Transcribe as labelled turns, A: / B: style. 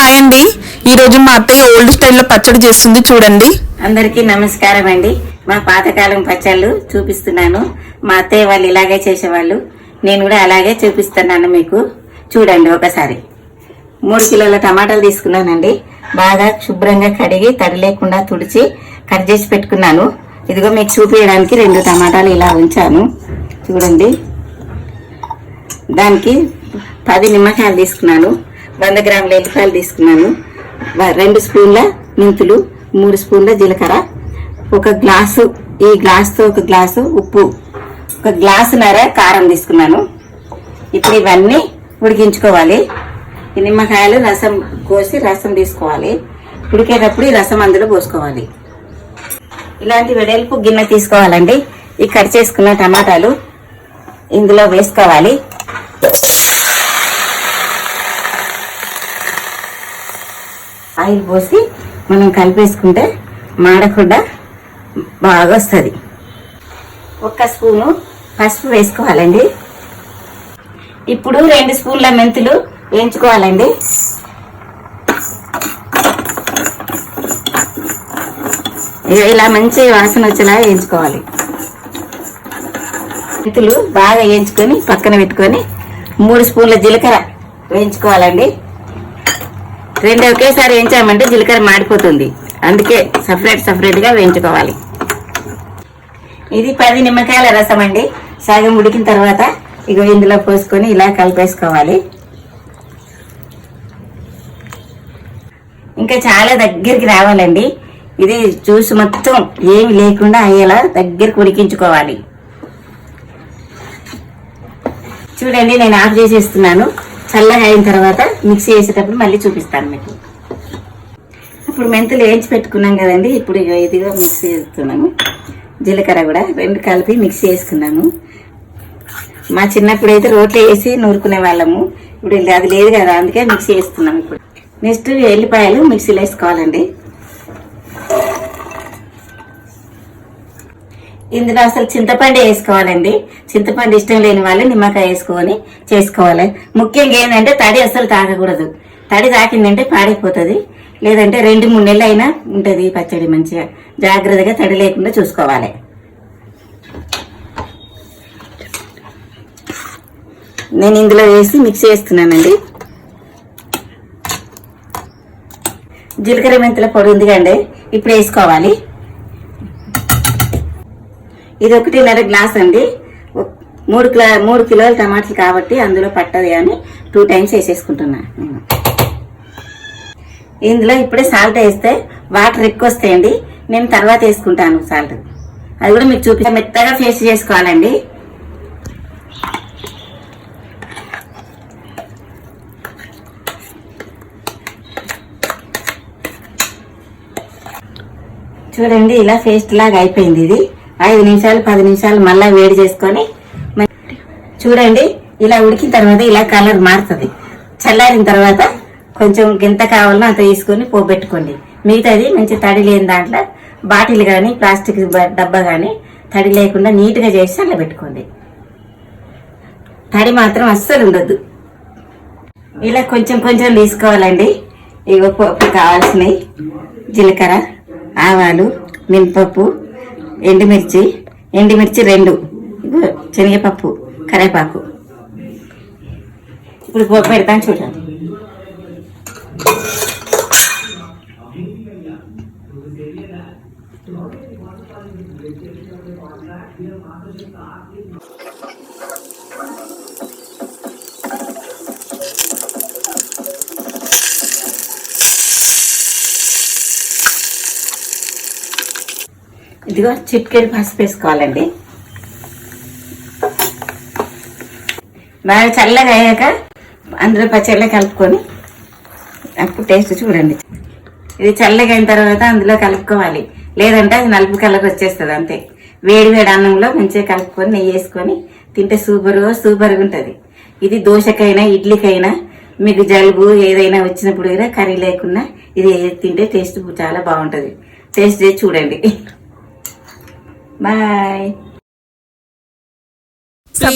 A: Hi అండి ఈ రోజు మా అత్తయ్య ఓల్డ్ స్టైల్లో పచ్చడి చేస్తుంది చూడండి.
B: అందరికీ నమస్కారం అండి. మా పాతకాలం పచ్చళ్ళు చూపిస్తున్నాను. మా అత్తయ్య వాళ్ళు ఇలాగే చేసేవాళ్ళు. నేను కూడా అలాగే చూపిస్తున్నాను మీకు. చూడండి ఒకసారి. మూడు కిలోల టమాటాలు తీసుకున్నానండి. బాగా శుభ్రంగా కడిగి తడి లేకుండా తుడిచి కట్ చేసి పెట్టుకున్నాను. ఇదిగో మీకు చూపించడానికి రెండు టమాటాలు ఇలా ఉంచాను. చూడండి. దానికి పది నిమ్మకాయలు తీసుకున్నాను. వంద గ్రాముల ఎల్లిపాయలు తీసుకున్నాను. రెండు స్పూన్ల మెంతులు మూడు స్పూన్ల జీలకర్ర ఒక గ్లాసు ఈ గ్లాస్తో ఒక గ్లాసు ఉప్పు ఒక గ్లాసున్నర కారం తీసుకున్నాను. ఇప్పుడు ఇవన్నీ ఉడికించుకోవాలి. నిమ్మకాయలు రసం కోసి రసం తీసుకోవాలి. ఉడికేటప్పుడు ఈ రసం అందులో పోసుకోవాలి. ఇలాంటి వెడల్పు గిన్నె తీసుకోవాలండి. ఈ కట్ చేసుకున్న టమాటాలు ఇందులో వేసుకోవాలి. ఆయిల్ పోసి మనం కలిపేసుకుంటే మాడకుండా బాగా వస్తుంది ఒక్క స్పూను పసుపు వేసుకోవాలండి. ఇప్పుడు రెండు స్పూన్ల మెంతులు వేయించుకోవాలండి. ఇలా మంచి వాసన వచ్చేలా వేయించుకోవాలి. మెంతులు బాగా వేయించుకొని పక్కన పెట్టుకొని మూడు స్పూన్ల జీలకర్ర వేయించుకోవాలండి. రెండు ఒకేసారి వేయించామంటే జీలకర్ర మాడిపోతుంది. అందుకే సపరేట్ సపరేట్గా వేయించుకోవాలి. ఇది పది నిమ్మకాయల రసం అండి. సగం ఉడికిన తర్వాత ఇక ఇందులో పోసుకొని ఇలా కలిపేసుకోవాలి. ఇంకా చాలా దగ్గరికి రావాలండి. ఇది జ్యూస్ మొత్తం ఏమి లేకుండా అయ్యేలా దగ్గరికి ఉడికించుకోవాలి. చూడండి నేను ఆఫ్ చేసేస్తున్నాను. చల్లగా అయిన తర్వాత మిక్సీ వేసేటప్పుడు మళ్ళీ చూపిస్తాను మీకు. ఇప్పుడు మెంతులు వేయించి పెట్టుకున్నాం కదండి. ఇప్పుడు ఇదిగా ఇదిగో మిక్సీ వేస్తున్నాము. జీలకర్ర కూడా రెండు కలిపి మిక్సీ వేసుకున్నాము. మా చిన్నప్పుడు అయితే రోట్లో వేసి నూరుకునే వాళ్ళము. ఇప్పుడు అది లేదు కదా అందుకే మిక్సీ వేస్తున్నాము ఇప్పుడు. నెక్స్ట్ ఎల్లిపాయలు మిక్సీలో వేసుకోవాలండి. ఇందులో అసలు చింతపండు వేసుకోవాలండి. చింతపండు ఇష్టం లేని వాళ్ళు నిమ్మకాయ వేసుకొని చేసుకోవాలి. ముఖ్యంగా ఏంటంటే తడి అసలు తాగకూడదు. తడి తాకిందంటే పాడైపోతుంది. లేదంటే రెండు మూడు నెలలు అయినా ఉంటుంది పచ్చడి మంచిగా. జాగ్రత్తగా తడి లేకుండా చూసుకోవాలి. నేను ఇందులో వేసి మిక్స్ చేస్తున్నానండి. జీలకర్ర మెంతుల పొడి ఉంది కండి ఇప్పుడు వేసుకోవాలి. ఇది ఒకటిన్నర గ్లాస్ అండి. మూడు కిలో మూడు కిలోల టమాటాలు కాబట్టి అందులో పట్టదు అని టూ టైమ్స్ వేసేసుకుంటున్నా. నేను ఇందులో ఇప్పుడే సాల్ట్ వేస్తే వాటర్ ఎక్కువ వస్తాయండి. నేను తర్వాత వేసుకుంటాను సాల్ట్. అది కూడా మీకు చూపి మెత్తగా ఫేస్ చేసుకోవాలండి. చూడండి ఇలా పేస్ట్ లాగా అయిపోయింది ఇది. ఐదు నిమిషాలు పది నిమిషాలు మళ్ళీ వేడి చేసుకొని చూడండి ఇలా ఉడికిన తర్వాత ఇలా కలర్ మారుతుంది. చల్లారిన తర్వాత కొంచెం ఎంత కావాలో అంత తీసుకొని పోబెట్టుకోండి మిగతాది మంచి తడి లేని దాంట్లో బాటిల్ కానీ ప్లాస్టిక్ డబ్బా కానీ తడి లేకుండా నీట్గా చేసి అలా పెట్టుకోండి తడి మాత్రం అస్సలు ఉండొద్దు ఇలా కొంచెం కొంచెం తీసుకోవాలండి. ఇగో పప్పు కావాల్సినవి జీలకర్ర ఆవాలు మినపప్పు ఎండుమిర్చి ఎండుమిర్చి రెండు. శనగపప్పు కరివేపాకు. ఇప్పుడు పోపు పెడతాను చూడండి. ఇదిగో చిట్కెడు పసుపు వేసుకోవాలండి. బాగా చల్లగా అయ్యాక అందులో పచ్చళ్ళ కలుపుకొని అప్పుడు టేస్ట్ చూడండి. ఇది చల్లగా అయిన తర్వాత అందులో కలుపుకోవాలి. లేదంటే అది నలుపు కలర్ వచ్చేస్తుంది అంతే. వేడి వేడి అన్నంలో మంచిగా కలుపుకొని నెయ్యి వేసుకొని తింటే సూపర్ సూపర్గా ఉంటుంది. ఇది దోశకైనా ఇడ్లీకైనా మీకు జలుబు ఏదైనా వచ్చినప్పుడు కూడా కర్రీ లేకున్నా ఇది తింటే టేస్ట్ చాలా బాగుంటుంది. టేస్ట్ చేసి చూడండి. Bye!